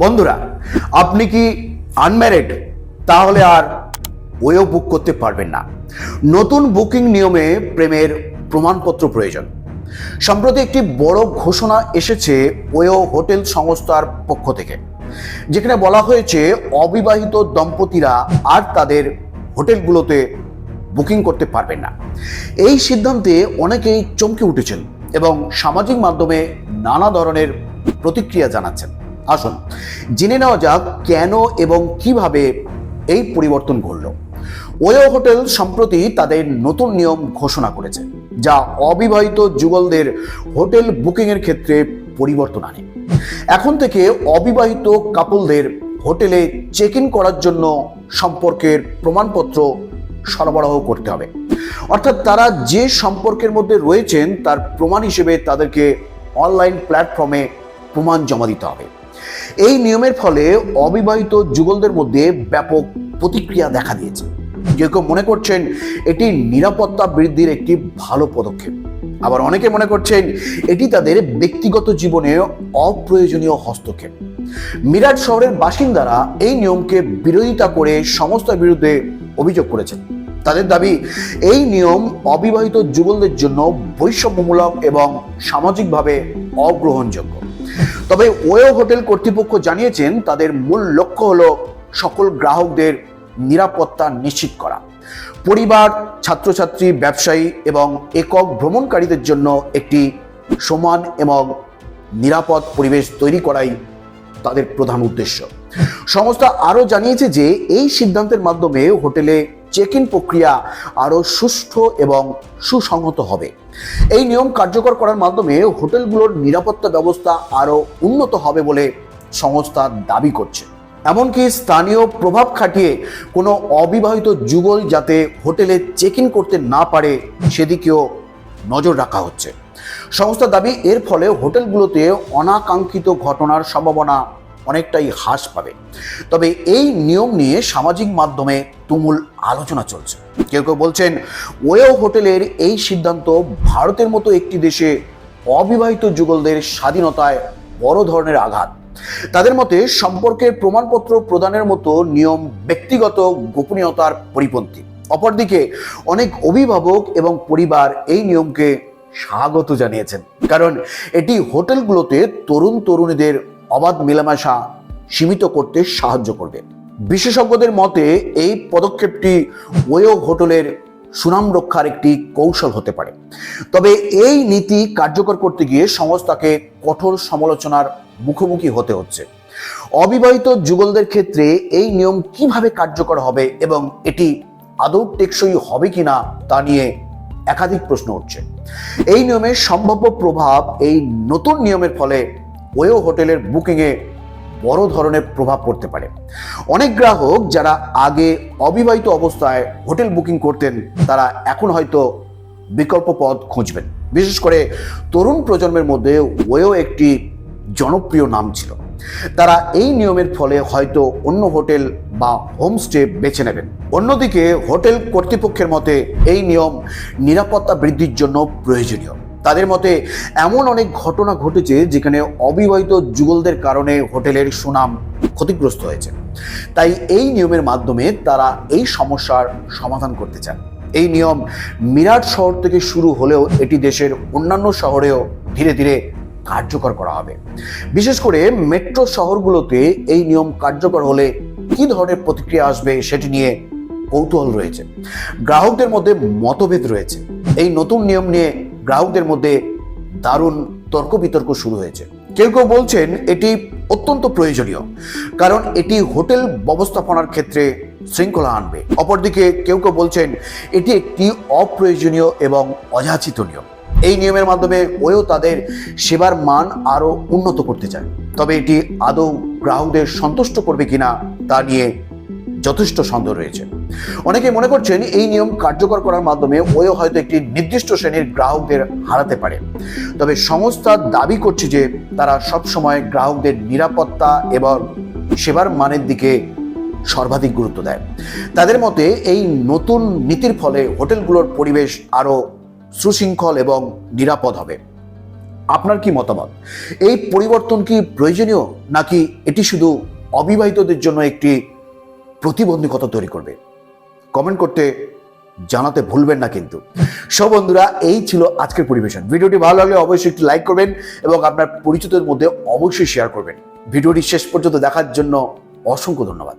বন্ধুরা, আপনি কি আনম্যারিড তাহলে আর ওয়েও বুক করতে পারবেন না। নতুন বুকিং নিয়মে প্রেমের প্রমাণপত্র প্রয়োজন। সম্প্রতি একটি বড় ঘোষণা এসেছে ওয়েও হোটেল সংস্থার পক্ষ থেকে, যেখানে বলা হয়েছে অবিবাহিত দম্পতিরা আর তাদের হোটেলগুলোতে বুকিং করতে পারবেন না। এই সিদ্ধান্তে অনেকেই চমকে উঠেছেন এবং সামাজিক মাধ্যমে নানা ধরনের প্রতিক্রিয়া জানাচ্ছেন। আসুন, জেনে নেওয়া যাক কেন এবং কীভাবে এই পরিবর্তন ঘটল। ওয়ো হোটেল সম্প্রতি তাদের নতুন নিয়ম ঘোষণা করেছে, যা অবিবাহিত যুগলদের হোটেল বুকিংয়ের ক্ষেত্রে পরিবর্তন আনে। এখন থেকে অবিবাহিত কাপলদের হোটেলে চেক ইন করার জন্য সম্পর্কের প্রমাণপত্র সরবরাহ করতে হবে। অর্থাৎ তারা যে সম্পর্কের মধ্যে রয়েছেন, তার প্রমাণ হিসেবে তাদেরকে অনলাইন প্ল্যাটফর্মে প্রমাণ জমা দিতে হবে। এই নিয়মের ফলে অবিবাহিত যুগলদের মধ্যে ব্যাপক প্রতিক্রিয়া দেখা দিয়েছে। কেউ কেউ মনে করছেন এটি নিরাপত্তা বৃদ্ধির একটি ভালো পদক্ষেপ। আবার অনেকে মনে করছেন এটি তাদের ব্যক্তিগত জীবনে অপ্রয়োজনীয় হস্তক্ষেপ। মিরাট শহরের বাসিন্দারা এই নিয়মকে বিরোধিতা করে সংস্থার বিরুদ্ধে অভিযোগ করেছেন। তাদের দাবি, এই নিয়ম অবিবাহিত যুগলদের জন্য বৈষম্যমূলক এবং সামাজিকভাবে অগ্রহণযোগ্য। তবে ওয়েও হোটেল কর্তৃপক্ষ জানিয়েছেন তাদের মূল লক্ষ্য হলো সকল গ্রাহকদের নিরাপত্তা নিশ্চিত করা। পরিবার, ছাত্রছাত্রী, ব্যবসায়ী এবং একক ভ্রমণকারীদের জন্য একটি সমান এবং নিরাপদ পরিবেশ তৈরি করাই তাদের প্রধান উদ্দেশ্য। সংস্থা আরও জানিয়েছে যে এই সিদ্ধান্তের মাধ্যমে হোটেলে চেক ইন প্রক্রিয়া আরও সুষ্ঠু এবং সুসংহত হবে। এই নিয়ম কার্যকর করার মাধ্যমে হোটেলগুলোর নিরাপত্তা ব্যবস্থা আরও উন্নত হবে বলে সংস্থা দাবি করছে। এমনকি স্থানীয় প্রভাব খাটিয়ে কোনো অবিবাহিত যুগল যাতে হোটেলে চেক ইন করতে না পারে, সেদিকেও নজর রাখা হচ্ছে। সংস্থার দাবি, এর ফলে হোটেলগুলোতে অনাকাঙ্ক্ষিত ঘটনার সম্ভাবনা অনেকটাই হ্রাস পাবে। তবে এই নিয়ম নিয়ে সামাজিক মাধ্যমে তুমুল আলোচনা চলছে। কেউ কেউ বলছেন, ওয়েও হোটেলের এই সিদ্ধান্ত ভারতের মতো একটি দেশে অবিবাহিত যুগলদের স্বাধীনতায় বড় ধরনের আঘাত। তাদের মতে সম্পর্কের প্রমাণপত্র প্রদানের মতো নিয়ম ব্যক্তিগত গোপনীয়তার পরিপন্থী। অপরদিকে অনেক অভিভাবক এবং পরিবার এই নিয়মকে স্বাগত জানিয়েছেন। কারণ এটি হোটেলগুলোতে তরুণ তরুণীদের অবাধ মেলামেশা সীমিত করতে সাহায্য করবে। বিশেষজ্ঞদের মতে, এই পদক্ষেপটি ওয়েও হোটেলের সুনাম রক্ষার একটি কৌশল হতে পারে। তবে এই নীতি কার্যকর করতে গিয়ে সংস্থাকে কঠোর সমালোচনার মুখোমুখি হতে হচ্ছে। অবিবাহিত যুগলদের ক্ষেত্রে এই নিয়ম কীভাবে কার্যকর হবে এবং এটি আদৌ টেকসই হবে কিনা তা নিয়ে একাধিক প্রশ্ন উঠছে। এই নিয়মের সম্ভাব্য প্রভাব এই নতুন নিয়মের ফলে ওয়েও হোটেলের বুকিংয়ে বড় ধরনের প্রভাব পড়তে পারে। অনেক গ্রাহক যারা আগে অবিবাহিত অবস্থায় হোটেল বুকিং করতেন, তারা এখন হয়তো বিকল্প পথ খুঁজবেন। বিশেষ করে তরুণ প্রজন্মের মধ্যে ওয়েও একটি জনপ্রিয় নাম ছিল। তারা এই নিয়মের ফলে হয়তো অন্য হোটেল বা হোমস্টে বেছে নেবেন। অন্যদিকে হোটেল কর্তৃপক্ষের মতে এই নিয়ম নিরাপত্তা বৃদ্ধির জন্য প্রয়োজনীয়। তাদের মতে এমন অনেক ঘটনা ঘটেছে যেখানে অবিবাহিত যুগলদের কারণে হোটেলের সুনাম ক্ষতিগ্রস্ত হয়েছে। তাই এই নিয়মের মাধ্যমে তারা এই সমস্যার সমাধান করতে চান। এই নিয়ম মিরাট শহর থেকে শুরু হলেও এটি দেশের অন্যান্য শহরেও ধীরে ধীরে কার্যকর করা হবে। বিশেষ করে মেট্রো শহরগুলোতে এই নিয়ম কার্যকর হলে কি ধরনের প্রতিক্রিয়া আসবে সেটি নিয়ে কৌতূহল রয়েছে। গ্রাহকদের মধ্যে মতভেদ রয়েছে। এই নতুন নিয়ম নিয়ে গ্রাহকদের মধ্যে দারুণ তর্ক বিতর্ক শুরু হয়েছে। কেউ কেউ বলছেন এটি অত্যন্ত প্রয়োজনীয়, কারণ এটি হোটেল ব্যবস্থাপনার ক্ষেত্রে শৃঙ্খলা আনবে। অপরদিকে কেউ কেউ বলছেন এটি একটি অপ্রয়োজনীয় এবং অযাচিত নিয়ম এই নিয়মের মাধ্যমে ওয়েও তাদের সেবার মান আরও উন্নত করতে চায়। তবে এটি আদৌ গ্রাহকদের সন্তুষ্ট করবে কিনা তা নিয়ে যথেষ্ট সন্দেহ রয়েছে। অনেকে মনে করছেন এই নিয়ম কার্যকর করার মাধ্যমে ওয়েও হয়তো একটি নির্দিষ্ট শ্রেণির গ্রাহকদের হারাতে পারে। তবে সংস্থা দাবি করছে যে তারা সবসময় গ্রাহকদের নিরাপত্তা এবং সেবার মানের দিকে সর্বাধিক গুরুত্ব দেয়। তাদের মতে এই নতুন নীতির ফলে হোটেলগুলোর পরিবেশ আরও সুশৃঙ্খল এবং নিরাপদ হবে। আপনার কি মতামত? এই পরিবর্তন কি প্রয়োজনীয় নাকি এটি শুধু অবিবাহিতদের জন্য একটি প্রতিবন্ধকতা তৈরি করবে। কমেন্ট করতে জানাতে ভুলবেন না কিন্তু। সব বন্ধুরা, এই ছিল আজকের পরিবেশন। ভিডিওটি ভালো লাগলে অবশ্যই একটি লাইক করবেন এবং আপনার পরিচিতদের মধ্যে অবশ্যই শেয়ার করবেন। ভিডিওটি শেষ পর্যন্ত দেখার জন্য অসংখ্য ধন্যবাদ।